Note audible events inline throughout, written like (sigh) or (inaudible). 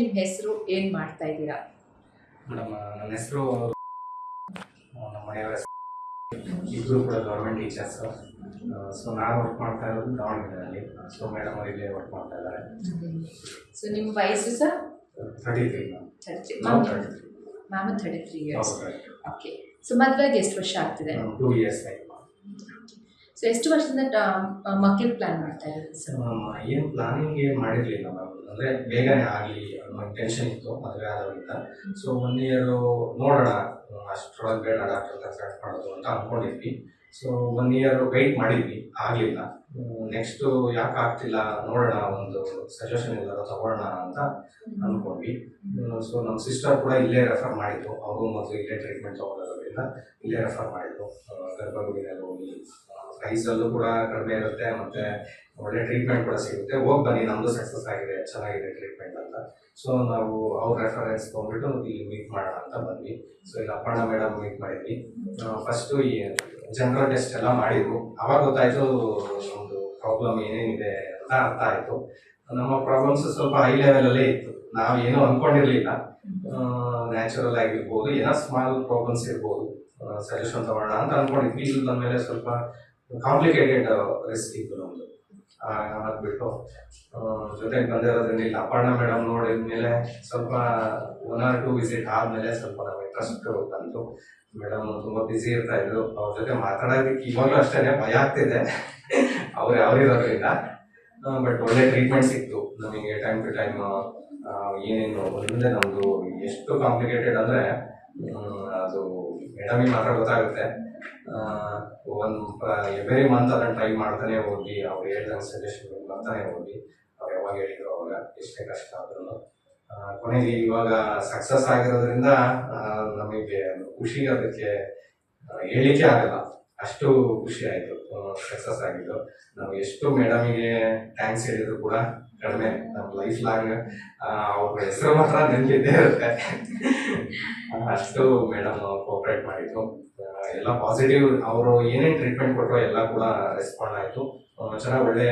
ನಿಮ್ಮ ಹೆಸರು ಏನು ಮಾಡ್ತಾ ಇದ್ದೀರಾ? ಮೇಡಮ್ ನನ್ನ ಹೆಸರು ನಮ್ಮ ಮನೆಯವರ ಇಬ್ಬರು ಕೂಡ ಗೌರ್ಮೆಂಟ್ ಟೀಚರ್ಸ್ ಸೊ ನಾನು ವರ್ಕ್ ಮಾಡ್ತಾ ಇರೋದು ದಾವಣಗೆರೆಯಲ್ಲಿ ಸೊ ಮೇಡಮ್ ಅವರು ಇಲ್ಲೇ ವರ್ಕ್ ಮಾಡ್ತಾ ಇದ್ದಾರೆ. ಸೊ ನಿಮ್ಮ ವಯಸ್ಸು sir? Thirty three thirty three ma'am thirty three years okay so ಮದುವೆಗೆ ಎಷ್ಟು ವರ್ಷ ಆಗ್ತಿದೆ? ಟೂ ಇಯರ್ಸ್ ಆಯ್ತು. ಸೊ ಎಷ್ಟು ವರ್ಷದಿಂದ ಮಕ್ಕಳಿಗೆ ಪ್ಲಾನ್ ಮಾಡ್ತಾ ಇರೋದು ಸರ್ ಏನು ಪ್ಲಾನಿಂಗ್ ಏನು ಮಾಡಿರಲಿಲ್ಲ ಮ್ಯಾಮ್ ಅಂದರೆ ಬೇಗನೆ ಆಗಲಿ ಅನ್ನೋ ಟೆನ್ಷನ್ ಇತ್ತು, ಮದುವೆ ಆದವರಿಂದ. ಸೊ ಒನ್ ಇಯರು ನೋಡೋಣ, ಅಷ್ಟರೊಳಗೆ ಬೇಡ ಡಾಕ್ಟರ್ ಕನ್ಸಲ್ಟ್ ಮಾಡೋದು ಅಂತ ಅಂದ್ಕೊಂಡಿದ್ವಿ ಸೊ ಒನ್ ಇಯರ್ ವೆಯ್ಟ್ ಮಾಡಿದ್ವಿ, ಆಗಲಿಲ್ಲ. ನೆಕ್ಸ್ಟು ಯಾಕೆ ಆಗ್ತಿಲ್ಲ, ನೋಡೋಣ, ಒಂದು ಸಜೆಷನ್ ಎಲ್ಲಾರು ತಗೊಳ್ಳೋಣ ಅಂತ ಅಂದ್ಕೊಂಡ್ವಿ ಸೊ ನಮ್ಮ ಸಿಸ್ಟರ್ ಕೂಡ ಇಲ್ಲೇ ರೆಫರ್ ಮಾಡಿದ್ರು. ಅವರು ಮೊದಲು ಇಲ್ಲೇ ಟ್ರೀಟ್ಮೆಂಟ್ ತೊಗೊಳ್ಳೋದ್ರಿಂದ ಇಲ್ಲೇ ರೆಫರ್ ಮಾಡಿದ್ರು. ಗರ್ಭಗುಡಿಯಲ್ಲಿ ಹೋಗಿ ಪ್ರೈಸಲ್ಲೂ ಕೂಡ ಕಡಿಮೆ ಇರುತ್ತೆ ಮತ್ತೆ ಒಳ್ಳೆ ಟ್ರೀಟ್ಮೆಂಟ್ ಕೂಡ ಸಿಗುತ್ತೆ. ಹೋಗಿ ಬನ್ನಿ ನಮ್ಮದು ಸಕ್ಸಸ್ ಆಗಿದೆ, ಚೆನ್ನಾಗಿದೆ ಟ್ರೀಟ್ಮೆಂಟ್ ಅಂತ. ಸೊ ನಾವು ಅವ್ರ ರೆಫರೆನ್ಸ್ ತೊಗೊಂಡ್ಬಿಟ್ಟು ಇಲ್ಲಿ ಮೀಟ್ ಮಾಡೋಣ ಅಂತ ಬಂದ್ವಿ. ಸೊ ಇಲ್ಲಿ ಅಪ್ಪಣ್ಣ ಮೇಡಮ್ ಮೀಟ್ ಮಾಡಿದ್ವಿ. ಫಸ್ಟು ಈ ಜನರಲ್ ಟೆಸ್ಟ್ ಎಲ್ಲ ಮಾಡಿದ್ರು. ಅವಾಗ ಗೊತ್ತಾಯ್ತು ಒಂದು ಪ್ರಾಬ್ಲಮ್ ಏನೇನಿದೆ ಅಂತ ಅರ್ಥ ಆಯಿತು. ನಮ್ಮ ಪ್ರಾಬ್ಲಮ್ಸ್ ಸ್ವಲ್ಪ ಹೈ ಲೆವೆಲಲ್ಲೇ ಇತ್ತು. ನಾವು ಏನೂ ಅಂದ್ಕೊಂಡಿರಲಿಲ್ಲ ನ್ಯಾಚುರಲ್ ಆಗಿರ್ಬೋದು, ಏನೋ ಸ್ಮಾಲ್ ಪ್ರಾಬ್ಲಮ್ಸ್ ಇರ್ಬೋದು. ಸಜೆಷನ್ ತಗೊಳ್ಳೋಣ ಅಂತ ಅಂದ್ಕೊಂಡಿದ್ವಿ ಇಲ್ಲಿ ಬಂದಮೇಲೆ ಸ್ವಲ್ಪ ಕಾಂಪ್ಲಿಕೇಟೆಡ್ ರೆಸಿಪಿ ಇತ್ತು ಅದು ಬಿಟ್ಟು ಜೊತೆಗೆ ಬಂದಿರೋದ್ರಿಂದ ಇಲ್ಲಿ ಅಪರ್ಣ ಮೇಡಮ್ ನೋಡಿದ ಮೇಲೆ ಸ್ವಲ್ಪ ಒನ್ ಆರ್ ಟು ವಿಸಿಟ್ ಆದಮೇಲೆ ಸ್ವಲ್ಪ ನಮ್ಗೆ ಇಂಟ್ರೆಸ್ಟ್ ಬಂತು. ಮೇಡಮ್ ತುಂಬ ಬ್ಯುಸಿ ಇರ್ತಾ ಇದ್ರು. ಅವ್ರ ಜೊತೆ ಮಾತಾಡೋದಕ್ಕೆ ಇವಾಗಲೂ ಅಷ್ಟೇ ಭಯ ಆಗ್ತಿದೆ. ಅವ್ರು ಯಾವ್ದಿರೋದ್ರಿಂದ ಬಟ್ ಒಳ್ಳೆ ಟ್ರೀಟ್ಮೆಂಟ್ ಸಿಕ್ತು. ನಮಗೆ ಟೈಮ್ ಟು ಟೈಮ್ ಏನೇನು ಮುಂದೆ ನಮ್ಮದು ಎಷ್ಟು ಕಾಂಪ್ಲಿಕೇಟೆಡ್ ಅಂದರೆ ಅದು ಮೇಡಮಿಗೆ ಮಾತ್ರ ಗೊತ್ತಾಗುತ್ತೆ. ಒಂದು ಎವ್ರಿ ಮಂತ್ ಅದನ್ನು ಟ್ರೈ ಮಾಡ್ತಾನೆ ಹೋಗಿ, ಅವ್ರು ಹೇಳ್ದಂಗೆ ಸಜೆಷನ್ ಬರ್ತಾನೆ ಹೋಗಿ, ಅವ್ರು ಯಾವಾಗ ಹೇಳಿದ್ರು ಅವಾಗ ಎಷ್ಟೇ ಕಷ್ಟ ಆದ್ರೂ ಕೊನೆಗೆ ಇವಾಗ ಸಕ್ಸಸ್ ಆಗಿರೋದ್ರಿಂದ ನಮಗೆ ಖುಷಿ ಅದಕ್ಕೆ ಹೇಳಿಕೆ ಆಗಲ್ಲ. ಅಷ್ಟು ಖುಷಿ ಆಯಿತು ಸಕ್ಸಸ್ ಆಗಿದ್ದು. ನಾವು ಎಷ್ಟು ಮೇಡಮಿಗೆ ಥ್ಯಾಂಕ್ಸ್ ಹೇಳಿದ್ರು ಕೂಡ ಕಡಿಮೆ ನಮ್ಮ ಲೈಫ್ ಲಾಂಗ್ ಅವ್ರ ಹೆಸರು ಮಾತ್ರ ನೆನಪಿದ್ದೇ ಇರುತ್ತೆ. (laughs) ಅಷ್ಟು ಮೇಡಮ್ ಕೋಪರೇಟ್ ಮಾಡಿದ್ರು. ಎಲ್ಲ ಪಾಸಿಟಿವ್ ಅವರು ಏನೇನು ಟ್ರೀಟ್ಮೆಂಟ್ ಕೊಟ್ಟರು ಎಲ್ಲ ಕೂಡ ರೆಸ್ಪಾಂಡ್ ಆಯಿತು. ಚೆನ್ನಾಗಿ ಒಳ್ಳೆ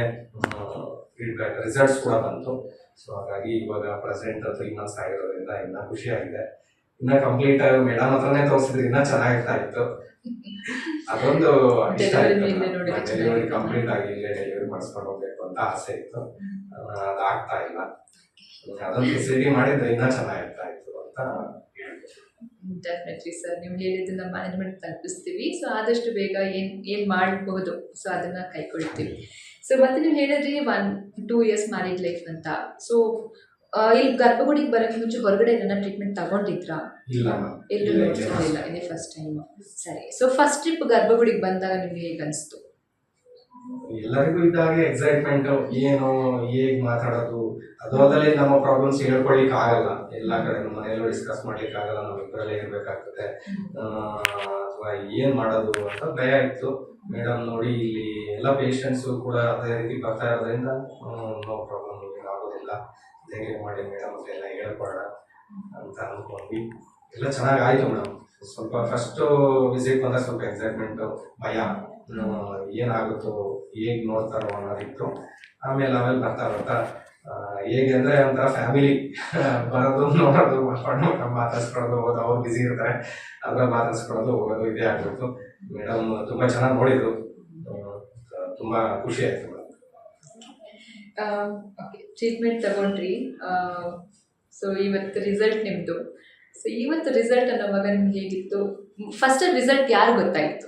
ಫೀಡ್ಬ್ಯಾಕ್ ರಿಸಲ್ಟ್ಸ್ ಕೂಡ ಬಂತು. ಸೊ ಹಾಗಾಗಿ ಇವಾಗ ಪ್ರೆಸೆಂಟ್ ತ್ರೀ ಮಂತ್ಸ್ ಆಗಿರೋದ್ರಿಂದ ಇನ್ನೂ ಖುಷಿಯಾಗಿದೆ. ಇನ್ನೂ ಇನ್ನ ಕಂಪ್ಲೀಟ್ ಮೇಡಮ್ ಹತ್ರನೇ ತೋರಿಸಿದ್ರೆ ಇನ್ನೂ ಚೆನ್ನಾಗಿರ್ತಾ ಇತ್ತು ಅದೊಂದು ಡೆಲಿವರಿ ಕಂಪ್ಲೀಟ್ ಆಗಿ ಇಲ್ಲೇ ಡೆಲಿವರಿ ಮಾಡಿಸ್ಕೊಂಡು ಹೋಗ್ಬೇಕು ಅಂತ ಆಸೆ ಇತ್ತು. ಅದಾಗ್ತಾ ಇಲ್ಲ. ಅದೊಂದು ಫೆಸಿಲಿಟಿ ಮಾಡಿದ್ರೆ ಇನ್ನೂ ಚೆನ್ನಾಗಿರ್ತಾ ಇತ್ತು ಅಂತ. ಡೆಫಿನೆಟ್ಲಿ ಸರ್ ನೀವು ಹೇಳಿದ್ದನ್ನ ಮ್ಯಾನೇಜ್ಮೆಂಟ್ ತಲುಪಿಸ್ತೀವಿ. ಸೊ ಆದಷ್ಟು ಬೇಗ ಏನು ಏನ್ ಮಾಡಬಹುದು ಸೊ ಅದನ್ನ ಕೈಕೊಳ್ತೀವಿ. ಸೊ ಮತ್ತೆ ನೀವು ಹೇಳಿದ್ರಿ one two years marriage life ಅಂತ. ಸೊ ಇಲ್ಲಿ ಗರ್ಭಗುಡಿಗೆ ಬರೋಕ್ಕೆ ಮುಂಚೆ ಹೊರಗಡೆ ಏನಾರ ಟ್ರೀಟ್ಮೆಂಟ್ ತಗೊಂಡಿದ್ರಾ? ಎಲ್ಲೂ ನೋಡ್ಸಿರ್ಲಿಲ್ಲ ಇದೇ ಫಸ್ಟ್ ಟೈಮ್ ಸರಿ. ಸೊ ಫಸ್ಟ್ ಟ್ರಿಪ್ ಗರ್ಭಗುಡಿಗೆ ಬಂದಾಗ ನಿಮ್ಗೆ ಹೇಗೆ ಅನಿಸ್ತು? ಎಲ್ಲರಿಗೂ ಇದ್ದಾಗೆ ಎಕ್ಸೈಟ್ಮೆಂಟ್ ಏನು ಹೇಗ್ ಮಾತಾಡೋದು? ಅದೋದಲ್ಲಿ ನಮ್ಮ ಪ್ರಾಬ್ಲಮ್ಸ್ ಹೇಳ್ಕೊಳ್ಲಿಕ್ಕೆ ಆಗಲ್ಲ. ಎಲ್ಲ ಕಡೆ ಮನೆಯಲ್ಲೂ ಡಿಸ್ಕಸ್ ಮಾಡ್ಲಿಕ್ಕೆ ಆಗಲ್ಲ. ನಾವು ಇಬ್ಬರಲ್ಲೇ ಇರ್ಬೇಕಾಗ್ತದೆ. ಅಥವಾ ಏನ್ ಮಾಡೋದು ಅಂತ ಭಯ ಇತ್ತು. ಮೇಡಮ್ ನೋಡಿ ಇಲ್ಲಿ ಎಲ್ಲ ಪೇಷಂಟ್ಸ್ ಕೂಡ ಅದೇ ರೀತಿ ಬರ್ತಾ ಇರೋದ್ರಿಂದ ನೋ ಪ್ರಾಬ್ಲಮ್ ಆಗೋದಿಲ್ಲ ಧೈರ್ಯ ಮಾಡಿ ಮೇಡಮ್ ಎಲ್ಲ ಹೇಳ್ಕೊಡೋಣ ಅಂತ ಅನ್ಕೊಂಡ್ವಿ. ಎಲ್ಲ ಚೆನ್ನಾಗಿ ಆಯಿತು ಮೇಡಮ್ ಸ್ವಲ್ಪ ಫಸ್ಟ್ ವಿಸಿಟ್ ಬಂದಾಗ ಸ್ವಲ್ಪ ಎಕ್ಸೈಟ್ಮೆಂಟ್ ಭಯ ಏನಾಗುತ್ತೋ, ಹೇಗೆ ನೋಡ್ತಾರೋ ಅನ್ನೋದಿತ್ತು. ಆಮೇಲೆ ಆಮೇಲೆ ಬರ್ತಾ ಬರ್ತಾ ಹೇಗೆ ಅಂದರೆ ಒಂಥರ ಫ್ಯಾಮಿಲಿ ಬರೋದು, ನೋಡೋದು, ಮಾತಾಡೋದು ಮಾತಾಡ್ಸ್ಕೊಳ್ಳೋದು ಹೋಗೋದು ಅವ್ರು ಬಿಸಿ ಇರ್ತಾರೆ, ಅದ್ರಲ್ಲಿ ಮಾತಾಡ್ಸ್ಕೊಳ್ಳೋದು, ಹೋಗೋದು, ಇದೇ ಆಗ್ಬಿಡ್ತು. ಮೇಡಮ್ ತುಂಬಾ ಚೆನ್ನಾಗಿ ನೋಡಿದ್ರು. ತುಂಬ ಖುಷಿ ಆಯ್ತು ಓಕೆ ಟ್ರೀಟ್ಮೆಂಟ್ ತಗೊಂಡ್ರಿ. ಸೊ ಇವತ್ತು ರಿಸಲ್ಟ್ ನಿಮ್ಮದು ಸೊ ಇವತ್ತು ರಿಸಲ್ಟ್ ಅನ್ನೋವಾಗ ನಿಮ್ಗೆ ಹೇಗಿತ್ತು? ಫಸ್ಟ್ ರಿಸಲ್ಟ್ ಯಾರು ಗೊತ್ತಾಯಿತು?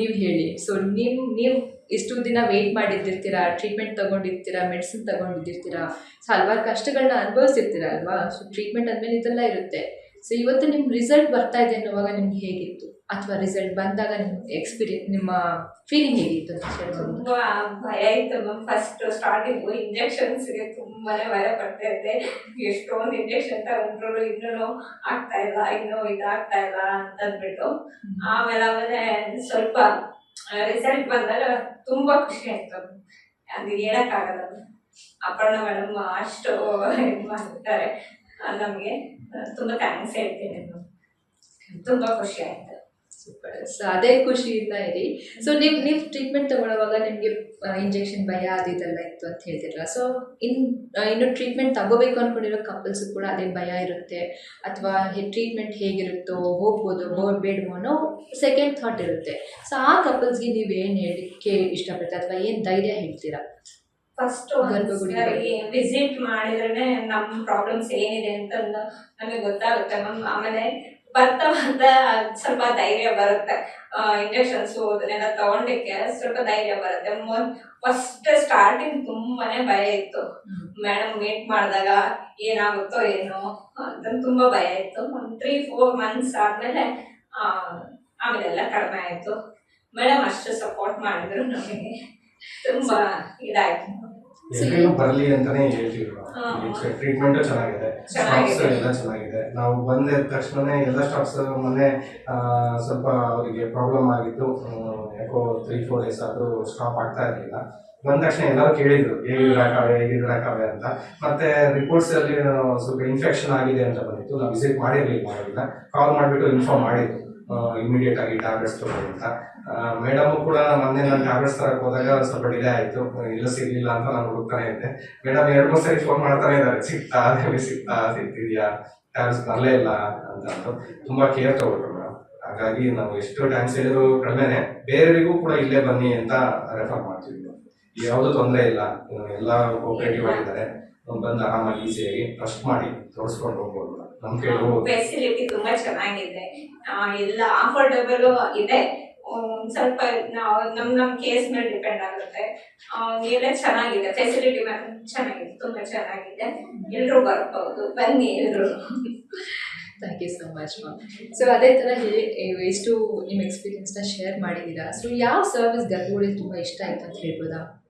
ನೀವು ಹೇಳಿ. ಸೊ ನೀವು ನೀವು ಇಷ್ಟು ದಿನ ವೆಯ್ಟ್ ಮಾಡಿದ್ದಿರ್ತೀರಾ? ಟ್ರೀಟ್ಮೆಂಟ್ ತಗೊಂಡಿರ್ತೀರಾ? ಮೆಡಿಸಿನ್ ತಗೊಂಡಿದ್ದಿರ್ತೀರಾ? ಸೊ ಹಲವಾರು ಕಷ್ಟಗಳನ್ನ ಅನುಭವಿಸಿರ್ತೀರ ಅಲ್ವಾ? ಸೊ ಟ್ರೀಟ್ಮೆಂಟ್ ಅಂದಮೇಲೆ ಇದೆಲ್ಲ ಇರುತ್ತೆ. ಸೊ ಇವತ್ತು ನಿಮ್ಮ ರಿಸಲ್ಟ್ ಬರ್ತಾ ಇದೆ ಅನ್ನೋವಾಗ ನಿಮ್ಗೆ ಹೇಗಿತ್ತು? ಅಥವಾ ರಿಸಲ್ಟ್ ಬಂದಾಗ ನಿಮ್ಮ ಎಕ್ಸ್ಪೀರಿಯನ್ಸ್ ನಿಮ್ಮ ಫೀಲಿಂಗ್ ಹೇಗಿತ್ತು ತುಂಬಾ ಭಯ ಇತ್ತು ಮ್ಯಾಮ್ ಫಸ್ಟ್ ಸ್ಟಾರ್ಟಿಂಗ್ ಇಂಜೆಕ್ಷನ್ಸ್ಗೆ ತುಂಬಾನೇ ಭಯ ಪಡ್ತಾ ಇದ್ದೆ. ಎಷ್ಟೊಂದು ಇಂಜೆಕ್ಷನ್ ತಗೊಂಡ್ರು ಇನ್ನೂ ಆಗ್ತಾ ಇಲ್ಲ ಇನ್ನೂ ಇದಾಗ್ತಾ ಇಲ್ಲ ಅಂತ ಅಂದ್ಬಿಟ್ಟು. ಆಮೇಲೆ ಆಮೇಲೆ ಸ್ವಲ್ಪ ರಿಸಲ್ಟ್ ಬಂದಾಗ ತುಂಬಾ ಖುಷಿ ಆಯ್ತು. ಅದು ಹೇಳಕ್ಕಾಗಲ್ಲ. ಅಪರ್ಣ ಮೇಡಮ್ ಅಷ್ಟು ಇದು ಮಾಡ್ತಾರೆ. ನಮಗೆ ತುಂಬಾ ಥ್ಯಾಂಕ್ಸ್ ಹೇಳ್ತೀನಿ. ತುಂಬಾ ಖುಷಿ ಆಯ್ತು. ಸೂಪರ್ ಸೊ ಅದೇ ಖುಷಿಯಿಂದ ಇರಿ. ಸೊ ನೀವು ನೀವು ಟ್ರೀಟ್ಮೆಂಟ್ ತಗೊಳ್ಳುವಾಗ ನಿಮಗೆ ಇಂಜೆಕ್ಷನ್ ಭಯ ಅದು ಇದೆಲ್ಲ ಇತ್ತು ಅಂತ ಹೇಳ್ತಿರಲ್ಲ ಸೊ ಇನ್ ಇನ್ನು ಟ್ರೀಟ್ಮೆಂಟ್ ತಗೋಬೇಕು ಅಂದ್ಕೊಂಡಿರೋ ಕಪಲ್ಸ್ ಕೂಡ ಅದೇ ಭಯ ಇರುತ್ತೆ. ಅಥವಾ ಟ್ರೀಟ್ಮೆಂಟ್ ಹೇಗಿರುತ್ತೋ ಹೋಗ್ಬೋದು ಹೋಗ್ ಬೇಡವೋ ಅನ್ನೋ ಸೆಕೆಂಡ್ ಥಾಟ್ ಇರುತ್ತೆ. ಸೊ ಆ ಕಪಲ್ಸ್ಗೆ ನೀವು ಏನು ಹೇಳಲಿಕ್ಕೆ ಇಷ್ಟಪಡ್ತೀರಾ ಅಥವಾ ಏನು ಧೈರ್ಯ ಹೇಳ್ತೀರಾ? ಫಸ್ಟ್ ವಿಸಿಟ್ ಮಾಡಿದ್ರೆ ನಮ್ಮ ಪ್ರಾಬ್ಲಮ್ಸ್ ಏನಿದೆ ಅಂತ ನಮಗೆ ಗೊತ್ತಾಗುತ್ತೆ. ಮ್ಯಾಮ್ ಆಮೇಲೆ ಬರ್ತಾ ಬರ್ತಾ ಸ್ವಲ್ಪ ಧೈರ್ಯ ಬರುತ್ತೆ. ಇಂಜೆಕ್ಷನ್ಸ್ ಅದನ್ನೆಲ್ಲ ತಗೊಂಡಿಕ್ಕೆ ಸ್ವಲ್ಪ ಧೈರ್ಯ ಬರುತ್ತೆ. ಫಸ್ಟ್ ಸ್ಟಾರ್ಟಿಂಗ್ ತುಂಬಾನೇ ಭಯ ಇತ್ತು. ಮೇಡಮ್ ಮೀಟ್ ಮಾಡಿದಾಗ ಏನಾಗುತ್ತೋ ಏನೋ ಅಂತ ತುಂಬಾ ಭಯ ಇತ್ತು. ಒಂದು ತ್ರೀ ಫೋರ್ ಮಂತ್ಸ್ ಆದ್ಮೇಲೆ ಆಮೇಲೆಲ್ಲ ಕಡಿಮೆ ಆಯ್ತು. ಮೇಡಮ್ ಅಷ್ಟು ಸಪೋರ್ಟ್ ಮಾಡಿದ್ರು ನಮಗೆ. ತುಂಬಾ ಇದಾಯ್ತು. ಎಲ್ರಿಗೂ ಬರಲಿ ಅಂತಾನೆ ಹೇಳ್ತೀವಿ ಹಾ. ಟ್ರೀಟ್ಮೆಂಟ್ ಚೆನ್ನಾಗಿದೆ. ಸ್ಟಾಕ್ಸ್ ಎಲ್ಲ ಚೆನ್ನಾಗಿದೆ. ನಾವು ಬಂದ ತಕ್ಷಣನೇ ಎಲ್ಲ ಸ್ಟಾಕ್ಸ್ ಮೊನ್ನೆ ಸ್ವಲ್ಪ ಅವರಿಗೆ ಪ್ರಾಬ್ಲಮ್ ಆಗಿತ್ತು. ಯಾಕೋ ತ್ರೀ ಫೋರ್ ಡೇಸ್ ಆದರೂ ಸ್ಟಾಪ್ ಆಗ್ತಾ ಇರಲಿಲ್ಲ. ಬಂದ ತಕ್ಷಣ ಎಲ್ಲರೂ ಕೇಳಿದ್ರು ಹೇಗಿರಾಕವೆ ಹೇಗಿರಾಕವೆ ಅಂತ. ಮತ್ತೆ ರಿಪೋರ್ಟ್ಸ್ ಅಲ್ಲಿ ಸ್ವಲ್ಪ ಇನ್ಫೆಕ್ಷನ್ ಆಗಿದೆ ಅಂತ ಬಂದಿತ್ತು. ನಾವು ವಿಸಿಟ್ ಮಾಡಿರ್ಲಿಲ್ಲ ಕಾಲ್ ಮಾಡಿಬಿಟ್ಟು ಇನ್ಫಾರ್ಮ್ ಮಾಡಿದ್ರು. ಇಮಿಡಿಯೇಟ್ ಆಗಿ ಟ್ಯಾಬ್ಲೆಟ್ಸ್ ತಗೊಳ್ಳಿ ಅಂತ ಮೇಡಮ್ ಕೂಡ ಮೊನ್ನೆ ನಾನು ಟ್ಯಾಬ್ಲೆಟ್ಸ್ ತರಕ್ಕೆ ಹೋದಾಗ ಸ್ವಲ್ಪ ಡಿಲೇ ಆಯ್ತು. ಇಲ್ಲ ಸಿಗ್ಲಿಲ್ಲ ಅಂತ ನಾನು ಹುಡುಕ್ತಾನೆ ಇದ್ದೆ. ಮೇಡಮ್ ಎರಡು ಮೂರು ಸರಿ ಫೋನ್ ಮಾಡ್ತಾನೆ ಇದ್ದಾರೆ. ಸಿಗ್ತಾ ನಿಮಗೆ ಸಿಗ್ತಾ ಸಿಗ್ತಿದ್ಯಾ? ಟ್ಯಾಬ್ಲೆಟ್ಸ್ ಬರಲೇ ಇಲ್ಲ ಅಂತ ತುಂಬಾ ಕೇರ್ ತಗೊಂಡ್ರು ಮೇಡಮ್ ಹಾಗಾಗಿ ನಾವು ಎಷ್ಟು ಟೈಮ್ಸ್ ಹೇಳಿದ್ರು ಕಡಿಮೆನೆ ಬೇರೆಯವರಿಗೂ ಕೂಡ ಇಲ್ಲೇ ಬನ್ನಿ ಅಂತ ರೆಫರ್ ಮಾಡ್ತೀವಿ. ಯಾವುದೂ ತೊಂದರೆ ಇಲ್ಲ. ಎಲ್ಲ ಕೋಪರೇಟಿವ್ ಆಗಿದ್ದಾರೆ. ಬಂದು ಆರಾಮಾಗಿ ಈಸಿಯಾಗಿ ಟ್ರಸ್ಟ್ ಮಾಡಿ ತೋರಿಸ್ಕೊಂಡು ಹೋಗ್ಬೋದು. ನಮ್ ಕೇಳಿ ಫೆಸಿಲಿಟಿ ತುಂಬಾ ಚೆನ್ನಾಗಿದೆ. ಆ, ಎಲ್ಲ ಅಫೋರ್ಡಬಲ್ ಇದೆ ಸ್ವಲ್ಪ ನಾವು ನಮ್ ನಮ್ ಕೇಸ್ ಮೇಲೆ ಡಿಪೆಂಡ್ ಆಗುತ್ತೆ. ಆ, ಎಲ್ಲ ಚೆನ್ನಾಗಿದೆ. ಫೆಸಿಲಿಟಿ ಚೆನ್ನಾಗಿದೆ. ತುಂಬಾ ಚೆನ್ನಾಗಿದೆ. ಎಲ್ರು ಬರ್ಬೋದು. ಬನ್ನಿ ಎಲ್ರು. Thank you so much ma'am so ಅದೇ ಥರ ಹೇಳಿ ಇವ್ ಎಷ್ಟು ನಿಮ್ಮ ಎಕ್ಸ್ಪೀರಿಯನ್ಸ್ನ ಶೇರ್ ಮಾಡಿದ್ದೀರಾ? ಸೊ ಯಾವ ಸರ್ವಿಸ್ ಗರ್ಭಗುಡಿಯಲ್ಲಿ ತುಂಬ ಇಷ್ಟ ಆಯ್ತು ಅಂತ ಹೇಳ್ಬೋದಾ?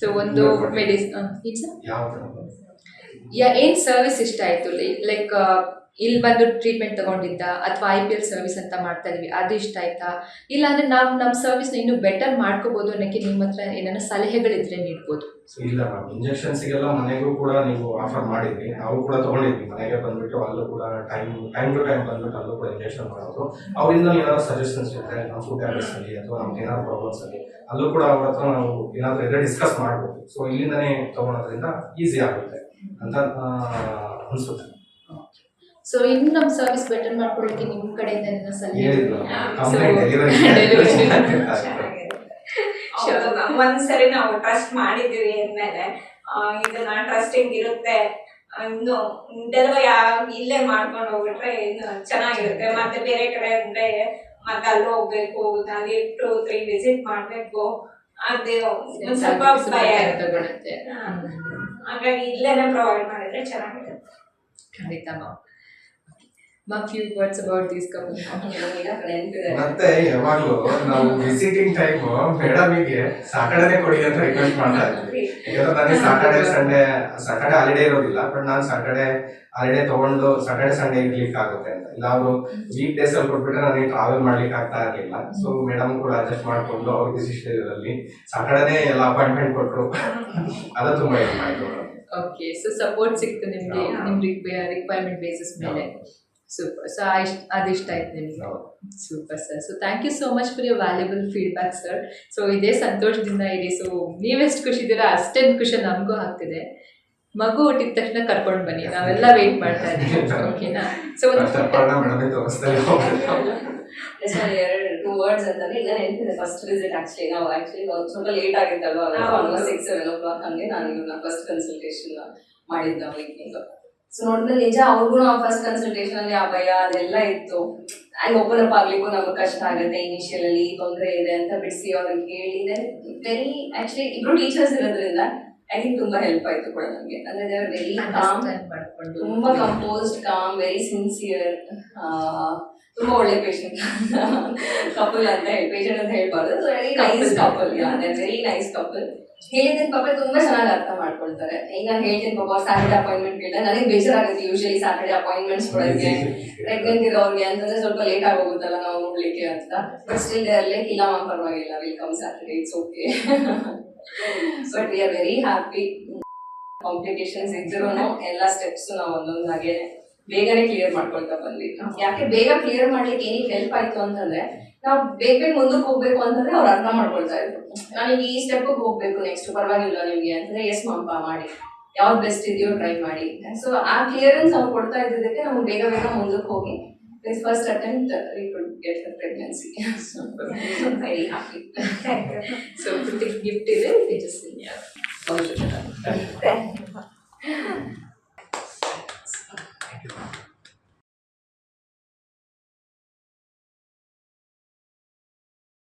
ಸೊ ಒಂದು ಮೆಡಿಸ್ ಇಟ್ಸ್ ಯಾವ ಯಾ ಏನು ಸರ್ವಿಸ್ ಇಷ್ಟ ಆಯ್ತು? ಲೈಕ್ ಇಲ್ಲಿ ಬಂದು ಟ್ರೀಟ್ಮೆಂಟ್ ತಗೊಂಡಿದ್ದ ಅಥವಾ ಐ ಪಿ ಎಲ್ ಸರ್ವಿಸ್ ಅಂತ ಮಾಡ್ತಾ ಇದೀವಿ ಅದು ಇಷ್ಟ ಆಯ್ತಾ? ಇಲ್ಲಾಂದ್ರೆ ನಾವು ನಮ್ಮ ಸರ್ವಿಸ್ನ ಇನ್ನೂ ಬೆಟರ್ ಮಾಡ್ಕೋಬಹುದು ಅನ್ನೋಕ್ಕೆ ನಿಮ್ಮ ಹತ್ರ ಏನಾದ್ರು ಸಲಹೆಗಳಿದ್ರೆ ನೀಡ್ಬೋದು. ಇಲ್ಲ ಮ್ಯಾಮ್ ಇಂಜೆಕ್ಷನ್ಸಿಗೆಲ್ಲ ಮನೆಗೂ ಕೂಡ ನೀವು ಆಫರ್ ಮಾಡಿದ್ರಿ. ನಾವು ಕೂಡ ತಗೊಂಡಿದ್ವಿ. ಮನೆಗೆ ಬಂದ್ಬಿಟ್ಟು ಅಲ್ಲೂ ಕೂಡ ಟೈಮ್ ಟೈಮ್ ಟು ಟೈಮ್ ಬಂದ್ಬಿಟ್ಟು ಅಲ್ಲೂ ಕೂಡ ಇಂಜೆಕ್ಷನ್ ಮಾಡೋದು. ಅವರಿಂದ ಏನಾದ್ರು ಸಜೆಷನ್ಸ್ ಇರುತ್ತೆ ನಮ್ಮ ಫುಡ್ ಅಲ್ಲಿ ಅಥವಾ ನಮ್ಗೆ ಏನಾದ್ರು ಪ್ರಾಬ್ಲಮ್ಸ್ ಅಲ್ಲಿ ಅಲ್ಲೂ ಕೂಡ ಅವ್ರ ಹತ್ರ ನಾವು ಏನಾದರೂ ಇದ್ರೆ ಡಿಸ್ಕಸ್ ಮಾಡ್ಬೋದು. ಸೊ ಇಲ್ಲಿಂದನೇ ತಗೊಳೋದ್ರಿಂದ ಈಸಿ ಆಗುತ್ತೆ ಅಂತ ಅನ್ಸುತ್ತೆ. ಸೊ ಇನ್ನು ನಮ್ಮ ಸರ್ವಿಸ್ ಬೆಟರ್ ಮಾಡ್ಕೊಳ್ಳಿಕ್ಕೆ ನಿಮ್ಮ ಕಡೆಯಿಂದ ಸಲಹೆ (laughs) (laughs) ಹೇಳಿದ್ರು ಹಾ, ಕಂಪ್ಲೇಂಟ್ delivery. ಚೆನ್ನಾಗಿದೆ ಹೌದು ma'am. ಒಂದ್ಸರಿ ನಾವು ಟ್ರಸ್ಟ್ ಮಾಡಿದ್ದೀವಿ ಅಂದ್ಮೇಲೆ ಇದು ನಾ ಟ್ರಸ್ಟಿಂಗ್ ಇರುತ್ತೆ ಇನ್ನು ಡೆಲಿವರಿ ಇಲ್ಲೇ ಮಾಡ್ಕೊಂಡು ಹೋಗ್ಬಿಟ್ರೆ ಇನ್ನು ಚೆನ್ನಾಗಿರುತ್ತೆ. ಮತ್ತೆ ಬೇರೆ ಕಡೆ ಅಂದ್ರೆ ಮತ್ತೆ ಅಲ್ಲಿ ಹೋಗ್ಬೇಕು ಅಲ್ಲಿ ಟು ತ್ರೀ ವಿಸಿಟ್ ಮಾಡ್ಬೇಕು. ಅದೇ ಒಂದ್ ಸ್ವಲ್ಪ ಭಯ. ತಗೊಳುತ್ತೆ. ಹಾಗಾಗಿ ಇಲ್ಲೇನೆ ಪ್ರೊವೈಡ್ ಮಾಡಿದ್ರೆ ಚೆನ್ನಾಗಿರುತ್ತೆ. ಖಂಡಿತ few words about this couple ಮತ್ತೆ ಯಾವಾಗ್ಲೂ ನಾವು ವಿಸಿಟಿಂಗ್ ಟೈಮ್ ಮೇಡಮಿಗೆ ಸಾಟರ್ಡೇನೆ ಕೊಡಿ ಅಂತ ರಿಕ್ವೆಸ್ಟ್ ಮಾಡ್ತಾ ಇದ್ವಿ. ಯಾಕಂದ್ರೆ ನನಗೆ ಸಾಟರ್ಡೆ ಸಂಡೇ ಸಾಟರ್ಡೆ ಹಾಲಿಡೇ ಇರೋದಿಲ್ಲ ಬಟ್ ನಾನು ಸಾಟರ್ಡೆ ಹಾಲಿಡೇ ತಗೊಂಡು ಸಾಟರ್ಡೆ ಸಂಡೇ ಇರ್ಲಿಕ್ಕೆ ಆಗುತ್ತೆ ಅಂತ. ಇಲ್ಲ ಅವರು ವೀಕ್ ಡೇಸ್ ಅಲ್ಲಿ ಕೊಟ್ಬಿಟ್ರೆ ನನಗೆ ಟ್ರಾವೆಲ್ ಮಾಡ್ಲಿಕ್ಕೆ ಆಗ್ತಾ ಇರಲಿಲ್ಲ. ಸೊ ಮೇಡಮ್ ಕೂಡ ಅಡ್ಜಸ್ಟ್ ಮಾಡ್ಕೊಂಡು ಅವ್ರ ಬಿಸಿ ಅಲ್ಲಿ ಸಾಟರ್ಡೇನೆ ಎಲ್ಲ ಅಪಾಯಿಂಟ್ಮೆಂಟ್ ಕೊಟ್ರು. ಅದು ತುಂಬಾ ಹೆಲ್ಪ್ ಮಾಡಿದ್ರು ಓಕೆ ಸೊ ಸಪೋರ್ಟ್ ಸಿಕ್ತು ನಿಮಗೆ. ನಿಮ್ಮ ರಿಕ್ವೈರ್ಮೆಂಟ್ ಬೇಸಿಸ್ ಮೇಲೆ. ಸೂಪರ್ ಸೊ ಅದಿಷ್ಟ ಅದು ಇಷ್ಟ ಆಯ್ತು ನಿಮ್ಗೆ super sir so thank you so much for your valuable feedback sir so ಇದೇ ಸಂತೋಷದಿಂದ ಇರಿ ಸೊ ನೀವೆಷ್ಟು ಖುಷಿ ಇದ್ದೀರಾ ಅಷ್ಟೇ ಖುಷಿ ನಮಗೂ ಆಗ್ತಿದೆ. ಮಗು ಹುಟ್ಟಿದ ತಕ್ಷಣ ಕರ್ಕೊಂಡು ಬನ್ನಿ. ನಾವೆಲ್ಲ ವೇಟ್ ಮಾಡ್ತಾ ಇದ್ದೀವಿ. ಓಕೆನಾ ಸೊ ಎರಡು ಟೂ ವರ್ಡ್ಸ್ ಅಂತಂದ್ರೆ ಈಗ ನೆನಪಿದೆ ಫಸ್ಟ್ ವಿಸಿಟ್ ಆಕ್ಚುಲಿ ನಾವು ಆಕ್ಚುಲಿ ಸ್ವಲ್ಪ ಲೇಟ್ ಆಗಿತ್ತಲ್ವಾ? ಸಿಕ್ಸ್ ಸೆವೆನ್ ಓ ಕ್ಲಾಕ್ ಹಂಗೆ ನಾನು ಫಸ್ಟ್ ಕನ್ಸಲ್ಟೇಷನ್ ಮಾಡಿದ್ದ ವೀಕಿಂಗ್ ಸೊ ನೋಡಿದ್ರೆ ನಿಜ ಅವ್ರಿಗೂ ನಾವು ಫಸ್ಟ್ ಕನ್ಸಲ್ಟೇಷನ್ ಅಲ್ಲಿ ಆ ಭಯ ಅದೆಲ್ಲ ಇತ್ತು. ಅಂಡ್ ಓಪನ್ ಅಪ್ ಆಗ್ಲಿಕ್ಕೂ ನಮ್ಗೆ ಕಷ್ಟ ಆಗುತ್ತೆ. ಇನಿಷಿಯಲ್ ಅಲ್ಲಿ ತೊಂದರೆ ಇದೆ ಅಂತ ಬಿಡಿಸಿ ಅವ್ರಿಗೆ ಹೇಳಿ. ವೆರಿ ಆಕ್ಚುಲಿ ಇಬ್ರು ಟೀಚರ್ಸ್ ಇರೋದ್ರಿಂದ ಐ ಥಿಂಕ್ ತುಂಬಾ ಹೆಲ್ಪ್ ಆಯ್ತು ಕೂಡ ನಮಗೆ. ಅಂದ್ರೆ ದೇ ವೆರಿ ಕಾಮ್ ತುಂಬಾ ಕಂಪೋಸ್ಡ್ ಕಾಮ್ ವೆರಿ ಸಿನ್ಸಿಯರ್ ತುಂಬಾ ಒಳ್ಳೆ ಪೇಷಂಟ್ ಕಪಲ್ ಅಂತ ಹೇಳಿ ಪೇಷಂಟ್ ಅಂತ ಹೇಳ್ಬಾರ್ದು. Very nice couple very nice couple ಹೇಳಿದ ಪಾಪ ತುಂಬಾ ಚೆನ್ನಾಗಿ ಅರ್ಥ ಮಾಡ್ಕೊಳ್ತಾರೆ. ಈಗ ನಾನು ಹೇಳ್ತೀನಿ ಪಾಪ ಸ್ಯಾಟರ್ಡೆ ಅಪಾಯಿಂಟ್ಮೆಂಟ್ ಕೇಳಿದ್ರೆ ನನಗೆ ಬೇಜಾರಾಗುತ್ತೆ. ಯೂಶಲಿ ಸ್ಯಾಟರ್ಡೆ ಅಪಾಯಿಂಟ್ಮೆಂಟ್ಸ್ ಕೊಡೋಕ್ಕೆ ಪ್ರೆಗ್ನೆಂಟ್ ಇರೋರಿಗೆ ಅಂತಂದ್ರೆ ಸ್ವಲ್ಪ ಲೇಟ್ ಆಗೋಗುತ್ತಲ್ಲ ನಾವು ಹೋಗ್ಲಿಕ್ಕೆ ಅಂತ. ಬಟ್ ಸ್ಟಿಲ್ ಲೈಕ್ ಇಲ್ಲ ಮಾ ಪರವಾಗಿಲ್ಲ. Welcome Saturday it's okay but we are very happy complications ಇದ್ರೂ ಎಲ್ಲ ಸ್ಟೆಪ್ಸ್ ನಾವು ಒಂದೊಂದಾಗೆ ಬೇಗನೆ ಕ್ಲಿಯರ್ ಮಾಡ್ಕೊಳ್ತಾ ಬಂದ್ವಿ. ಯಾಕೆ ಬೇಗ ಕ್ಲಿಯರ್ ಮಾಡ್ಲಿಕ್ಕೆ ಏನಕ್ಕೆ ಹೆಲ್ಪ್ ಆಯ್ತು ಅಂತಂದ್ರೆ ನಾವು ಬೇಗ ಬೇಗ ಮುಂದಕ್ಕೆ ಹೋಗ್ಬೇಕು ಅಂತಂದ್ರೆ ಅವ್ರು ಅರ್ಥ ಮಾಡ್ಕೊಳ್ತಾ ಇದ್ರು. ನನಗೆ ಈ ಸ್ಟೆಪ್ ಹೋಗ್ಬೇಕು ನೆಕ್ಸ್ಟ್ ಪರವಾಗಿಲ್ಲ ನಿಮ್ಗೆ ಅಂತಂದ್ರೆ ಎಸ್ ಮಂಪ ಮಾಡಿ. ಯಾವ್ದು ಬೆಸ್ಟ್ ಇದೆಯೋ ಟ್ರೈ ಮಾಡಿ. ಸೊ ಆ ಕ್ಲಿಯರೆನ್ಸ್ ಅವ್ರು ಕೊಡ್ತಾ ಇದ್ದಿದ್ದಕ್ಕೆ ನಮ್ಗೆ ಬೇಗ ಬೇಗ ಮುಂದಕ್ಕೆ ಹೋಗಿ this first attempt we could get the pregnancy very happy thank you so gift ಇದೆ ತೇಜಸ್ವಿನಿ. Thank Thank.